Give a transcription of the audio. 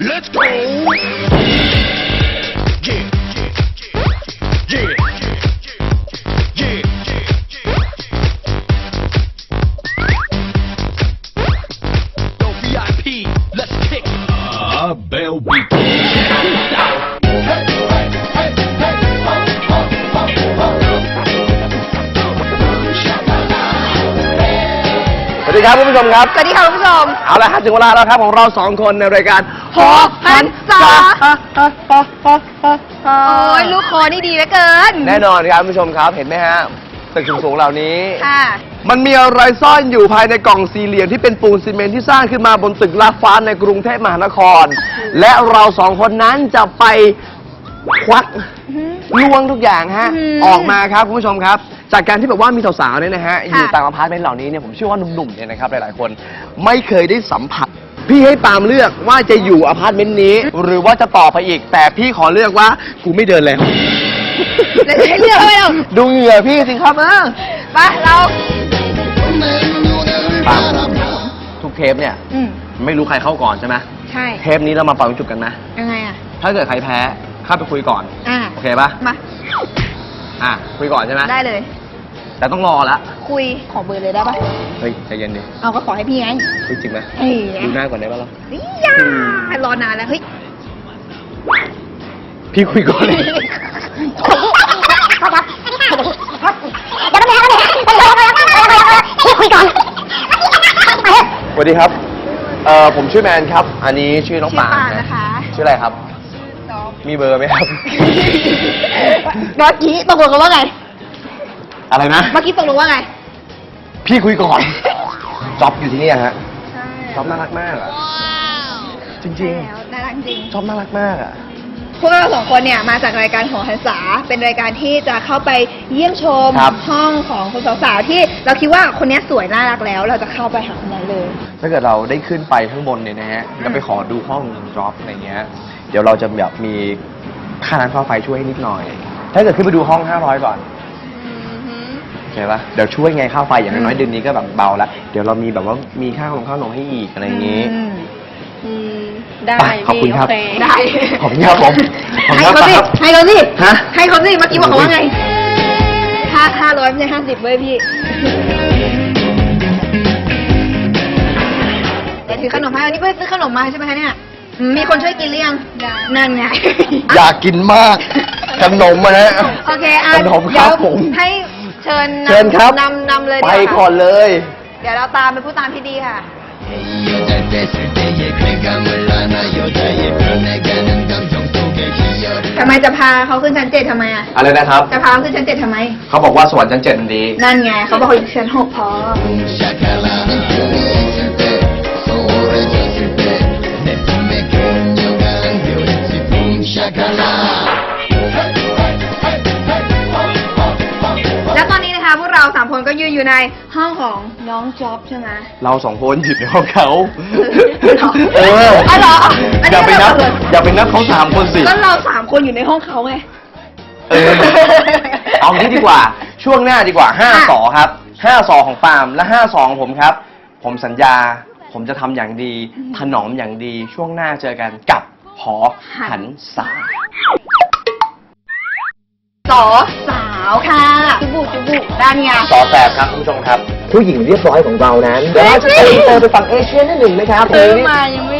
Let's go. Yeah, ดีครับคุณผู้ชมครับ สวัสดีค่ะคุณผู้ชม เอาละครับถึงเวลาแล้วครับของเราสองคนในรายการหอหันษา โอ้ยลูกคอนี่ดีเหลือเกินแน่นอนครับคุณผู้ชมครับเห็นไหมฮะตึกสูงๆเหล่านี้ ค่ะมันมีอะไรซ่อนอยู่ภายในกล่องสี่เหลี่ยมที่เป็นปูนซีเมนต์ที่สร้างขึ้นมาบนตึกลาดฟ้าในกรุงเทพมหานคร และเราสองคนนั้นจะไปควักล้วงทุกอย่างฮะอืมออกมาครับคุณผู้ชมครับ จากการที่แบบว่ามีสาวๆเนี่ยนะฮะอยู่ค่ะตามอพาร์ตเมนต์เหล่านี้เนี่ยผมเชื่อว่าหนุ่มๆเนี่ยนะครับหลายๆคนไม่เคยได้สัมผัส พี่ให้ปาล์มเลือกว่าจะอยู่อพาร์ตเมนต์นี้ หรือว่าจะต่อไปอีก แต่พี่ขอเลือกว่ากูไม่เดินแล้วแล้วจะให้เลือกอะไรเรา ดูเหงื่อพี่สิครับเออไปเรา ปาล์มทุกเทปเนี่ย อืมไม่รู้ใครเข้าก่อนใช่ไหมใช่ เทปนี้เรามาเป่าจุดกันนะยังไงอะ ถ้าเกิดใครแพ้เข้าไปคุยก่อน อ่า โอเคปะมา อะคุยก่อนใช่ไหมได้เลย แต่ต้องรอละคุยขอเบอร์เลยได้ปะเฮ้ยใจเย็นดิเอาก็ขอให้พี่ไงคุยจริงไหมเฮ้ยดูหน้าก่อนได้ปะล่ะนี่ยารอนานแล้วเฮ้ยพี่คุยก่อนเลยสวัสดีครับ เอ่อผมชื่อแมนครับ อันนี้ชื่อน้องชื่อปานปานนะนะคะ ชื่ออะไรครับ มีเบอร์ไหมครับเมื่อกี้ตกลงกันว่าไง อะไรนะ เมื่อกี้ตกลงว่าไง พี่คุยก่อนจ็อบอยู่ที่นี่ฮะใช่จ็อบน่ารักมากอะจริงแล้วน่ารักจริง ๆจ็อบน่ารักมากอะพวกเราสองคนเนี่ยมาจากรายการหอหันษาเป็นรายการที่จะเข้าไปเยี่ยมชมครับห้องของคนสาวๆที่เราคิดว่าคนเนี้ยสวยน่ารักแล้ว เราจะเข้าไปหาคนนั้นเลย ถ้าเกิดเราได้ขึ้นไปข้างบนเนี่ยนะฮะแล้วไปขอดูห้องจ็อบอะไรเงี้ย เดี๋ยวเราจะแบบมีค่าน้ำค่าไฟช่วยให้นิดหน่อย ถ้าเกิดขึ้นไปดูห้อง 500 ก่อน โอเคปะเดี๋ยวช่วยไงค่าไฟอย่างน้อยๆเดือนนี้ก็แบบเบาแล้วเดี๋ยวเรามีแบบว่ามีค่าของข้าวนมให้อีกอะไรอย่างงี้อืมอืมได้ไปขอบคุณครับ โเได้ขอบคุณครับผมขอบคุณให้ครับเขาสิครับ ให้เขาสิฮะ ให้เขาสิเมื่อกี้บอกเขาว่าไงห้าห้าร้อยไม่ใช่ห้าสิบเว้ยพี่เดี๋ยวถือขนมให้วันนี้ไปซื้อขนมมาใช่ไหมคะเนี่ยอืมมีคนช่วยกินหรือยังนั่นไง อยากกินมากขนมมาฮะโอเคอะขนมครับเดี๋ยวผม ให้เชิญนำเชิญครับนำนำเลยไปดีว่าก่อนเลย เดี๋ยวเราตามไปผู้ตามที่ดีค่ะ ทำไมจะพาเขาขึ้นชั้นเจ็ดทำไมอะ อะไรนะครับ จะพาเขาขึ้นชั้นเจ็ดทำไม เขาบอกว่าสวรรค์ชั้นเจ็ดมันดี นั่นไงเขาบอกเขาอยู่ชั้นหกพอแคะพวกเราสามคนก็ยืนอยู่ในห้องของน้องจ๊อบใช่ไหม เราสองคนหยิบในห้องเขาเออเออเหรออันนี้อย่าไปนับเราเปิด อย่าไปนับเขาสามคนสิ ก็เราสามคนอยู่ในห้องเขาไง เออเอางี้ดีกว่า ช่วงหน้าดีกว่าห้าค่ะสอครับห้าสอของปาล์มและห้าสอของผมครับ ผมสัญญา ผมจะทำอย่างดี ถนอมอย่างดี ช่วงหน้าเจอกันกับหอหันษาสอสา วค่ะ จุบุจุบุด้านไง ต่อแสบครับคุณผู้ชมครับ ผู้หญิงเรียบร้อยของเรานั้นเดี๋ยวเราจะไปเจอไปฝั่งเอเชียนิดหนึ่งนะครับ ซื้อมายังไม่